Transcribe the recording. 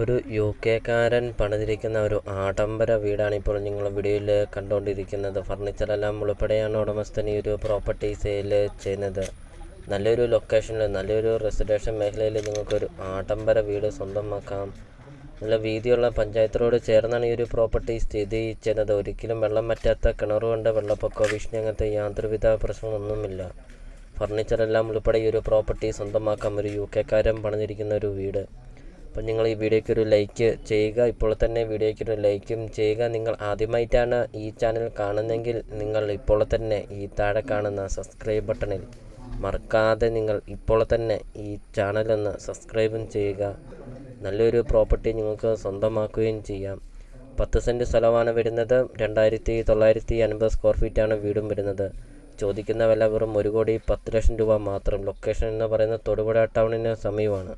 ഒരു യു കെക്കാരൻ പണിതിരിക്കുന്ന ഒരു ആഡംബര വീടാണ് ഇപ്പോൾ നിങ്ങൾ വീഡിയോയിൽ കണ്ടുകൊണ്ടിരിക്കുന്നത് ഫർണിച്ചറെല്ലാം ഉൾപ്പെടെയാണ് ഉടമസ്ഥൻ ഈ ഒരു പ്രോപ്പർട്ടി സെയിൽ ചെയ്യുന്നത്. നല്ലൊരു ലൊക്കേഷനിൽ നല്ലൊരു റെസിഡൻഷ്യൽ മേഖലയിൽ നിങ്ങൾക്കൊരു ആഡംബര വീട് സ്വന്തമാക്കാം. നല്ല വീതിയുള്ള പഞ്ചായത്തിനോട് ചേർന്നാണ് ഈ ഒരു പ്രോപ്പർട്ടി സ്ഥിതി ചെയ്യുന്നത്. ഒരിക്കലും വെള്ളം പറ്റാത്ത കിണറുകൊണ്ട് വെള്ളപ്പൊക്കോ ഭീഷണി അങ്ങനത്തെ യാതൊരുവിധ പ്രശ്നങ്ങളൊന്നുമില്ല. ഫർണിച്ചറെല്ലാം ഉൾപ്പെടെ ഈ ഒരു പ്രോപ്പർട്ടി സ്വന്തമാക്കാം. ഒരു യു കെക്കാരൻ പണിതിരിക്കുന്ന ഒരു വീട്. അപ്പം നിങ്ങൾ ഈ വീഡിയോയ്ക്ക് ഒരു ലൈക്ക് ചെയ്യുക. ഇപ്പോൾ തന്നെ വീഡിയോയ്ക്ക് ഒരു ലൈക്കും ചെയ്യുക. നിങ്ങൾ ആദ്യമായിട്ടാണ് ഈ ചാനൽ കാണുന്നതെങ്കിൽ നിങ്ങൾ ഇപ്പോൾ തന്നെ ഈ താഴെ കാണുന്ന സബ്സ്ക്രൈബ് ബട്ടണിൽ മറക്കാതെ നിങ്ങൾ ഇപ്പോൾ തന്നെ ഈ ചാനലൊന്ന് സബ്സ്ക്രൈബും ചെയ്യുക. നല്ലൊരു പ്രോപ്പർട്ടി നിങ്ങൾക്ക് സ്വന്തമാക്കുകയും ചെയ്യാം. പത്ത് സെന്റ് സ്ഥലമാണ് വരുന്നത്. രണ്ടായിരത്തി തൊള്ളായിരത്തി അൻപത് സ്ക്വയർ ഫീറ്റാണ് വീടും വരുന്നത്. ചോദിക്കുന്ന വില വെറും ഒരു കോടി പത്ത് ലക്ഷം രൂപ മാത്രം. ലൊക്കേഷൻ എന്ന് പറയുന്നത് തൊടുപുഴ ടൗണിന് സമീപമാണ്.